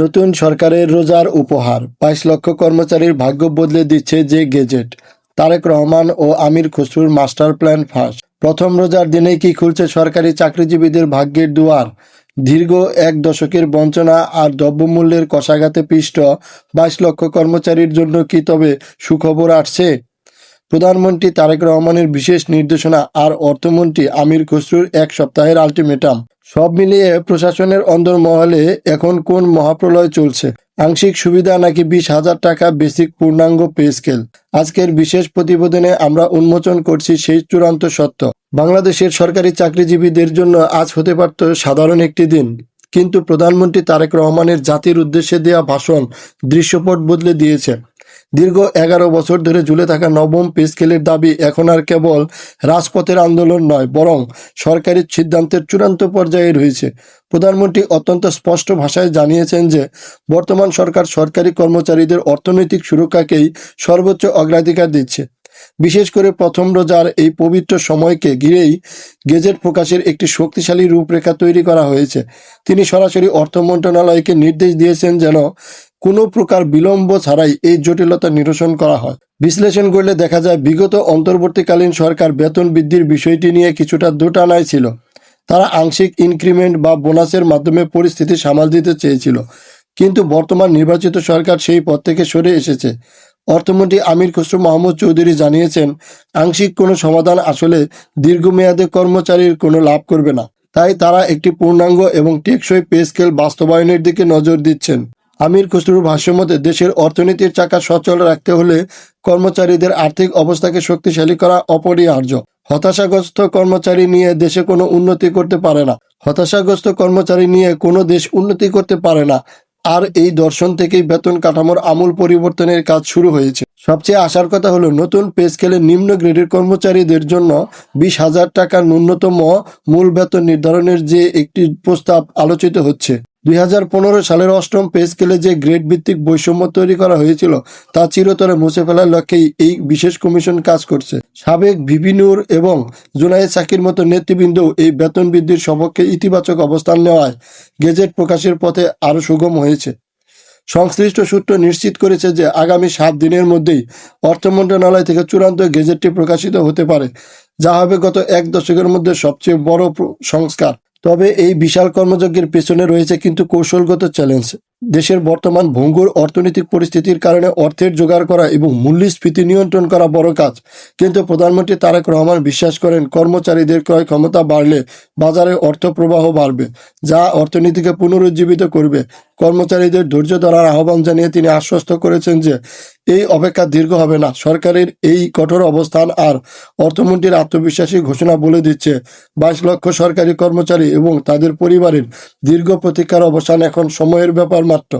নতুন সরকারের রোজার উপহার। বাইশ লক্ষ কর্মচারীর ভাগ্য বদলে দিচ্ছে যে গেজেট। তারেক রহমান ও আমির খসরুর মাস্টার প্ল্যান ফাঁস। প্রথম রোজার দিনে কি খুলছে সরকারি চাকরিজীবীদের ভাগ্যের দুয়ার? দীর্ঘ এক দশকের বঞ্চনা আর দ্রব্যমূল্যের কষাঘাতে পিষ্ট। বাইশ লক্ষ কর্মচারীর জন্য কি তবে সুখবর আসছে? প্রধানমন্ত্রী তারেক রহমানের বিশেষ নির্দেশনা আর অর্থমন্ত্রী আমির খসরুর এক সপ্তাহের আলটিমেটাম। সব মিলিয়ে প্রশাসনের অন্দরমহলে এখন কোন মহাপ্রলয় চলছে? আংশিক সুবিধা নাকি বিশ হাজার টাকা বেসিক পূর্ণাঙ্গ পে স্কেল? আজকের বিশেষ প্রতিবেদনে আমরা উন্মোচন করছি সেই চূড়ান্ত সত্য। বাংলাদেশের সরকারি চাকরিজীবীদের জন্য আজ হতে পারত সাধারণ একটি দিন। কিন্তু প্রধানমন্ত্রী তারেক রহমানের জাতির উদ্দেশ্যে দেওয়া ভাষণ দৃশ্যপট বদলে দিয়েছে। দীর্ঘ এগারো বছর ধরে ঝুলে থাকা নবম পে স্কেলের দাবি এখন আর কেবল রাজপথের আন্দোলন নয়, বরং সরকারি সিদ্ধান্তের চূড়ান্ত পর্যায়ে রয়েছে। প্রধানমন্ত্রী অত্যন্ত স্পষ্ট ভাষায় জানিয়েছেন যে, বর্তমান সরকার সরকারি কর্মচারীদের অর্থনৈতিক সুরক্ষাকেই সর্বোচ্চ অগ্রাধিকার দিচ্ছে। বিশেষ করে প্রথম রোজার এই পবিত্র সময়কে ঘিরেই গেজেট প্রকাশের একটি শক্তিশালী রূপরেখা তৈরি করা হয়েছে। তিনি সরাসরি অর্থ মন্ত্রণালয়কে নির্দেশ দিয়েছেন যেন কোনো প্রকার বিলম্ব ছাড়াই এই জটিলতা নিরসন করা হয়। বিশ্লেষণ করলে দেখা যায়, বিগত অন্তর্বর্তীকালীন সরকার বেতন বৃদ্ধির বিষয়টি নিয়ে কিছুটা দোটানায় ছিল। তারা আংশিক ইনক্রিমেন্ট বা বোনাসের মাধ্যমে পরিস্থিতি সামাল দিতে চেয়েছিল। কিন্তু বর্তমান নির্বাচিত সরকার সেই পথ থেকে সরে এসেছে। অর্থমন্ত্রী আমির খসরু মাহমুদ চৌধুরী জানিয়েছেন, আংশিক কোনো সমাধান আসলে দীর্ঘমেয়াদে কর্মচারীর কোনো লাভ করবে না। তাই তারা একটি পূর্ণাঙ্গ এবং টেকসই পে স্কেল বাস্তবায়নের দিকে নজর দিচ্ছেন। আমির খসরুর ভাষ্যমতে দেশের অর্থনীতির চাকা সচল রাখতে হলে কর্মচারীদের আর্থিক অবস্থাকে শক্তিশালী করা অপরিহার্য। হতাশাগ্রস্ত কর্মচারী নিয়ে দেশে কোনো উন্নতি করতে পারে না। হতাশাগ্রস্ত কর্মচারী নিয়ে কোনো দেশ উন্নতি করতে পারে না। আর এই দর্শন থেকেই বেতন কাঠামোর আমূল পরিবর্তনের কাজ শুরু হয়েছে। সবচেয়ে আসার কথা হলো, নতুন পে স্কেলে নিম্ন গ্রেডের কর্মচারীদের জন্য বিশ হাজার টাকার ন্যূনতম মূল বেতন নির্ধারণের যে একটি প্রস্তাব আলোচিত হচ্ছে। দুই হাজার পনেরো সালের অষ্টম পে স্কেলে যে গ্রেড ভিত্তিক বৈষম্য তৈরি করা হয়েছিল, তা চিরতরে মুছে ফেলার লক্ষ্যেই এই বিশেষ কমিশন কাজ করছে। সাবেক ভিভিনুর এবং জুনায়েদ সাকির মতো নেতৃবৃন্দ এই বেতন বৃদ্ধির সপক্ষে ইতিবাচক অবস্থান নেওয়ায় গেজেট প্রকাশের পথে আরও সুগম হয়েছে। সংশ্লিষ্ট সূত্র নিশ্চিত করেছে যে আগামী সাত দিনের মধ্যেই অর্থ মন্ত্রণালয় থেকে চূড়ান্ত গেজেটটি প্রকাশিত হতে পারে, যা হবে গত এক দশকের মধ্যে সবচেয়ে বড় সংস্কার। তবে এই বিশাল কর্মযজ্ঞের পেছনে রয়েছে কিন্তু কৌশলগত চ্যালেঞ্জ। দেশের বর্তমান ভঙ্গুর অর্থনৈতিক পরিস্থিতির কারণে অর্থের জোগাড় করা এবং মূল্যস্ফীতি নিয়ন্ত্রণ করা বড় কাজ। কিন্তু প্রধানমন্ত্রী তারেক রহমান বিশ্বাস করেন, কর্মচারীদের ক্রয় ক্ষমতা বাড়লে বাজারে অর্থ প্রবাহ বাড়বে, যা অর্থনীতিকে পুনরুজ্জীবিত করবে। কর্মচারীদের ধৈর্য ধরার আহ্বান জানিয়ে তিনি আশ্বস্ত করেছেন যে এই অপেক্ষা দীর্ঘ হবে না। সরকারের এই কঠোর অবস্থান আর অর্থমন্ত্রীর আত্মবিশ্বাসী ঘোষণা বলে দিচ্ছে। বাইশ লক্ষ সরকারি কর্মচারী এবং তাদের পরিবারের দীর্ঘ প্রতীক্ষার অবসান এখন সময়ের ব্যাপার মাত্র।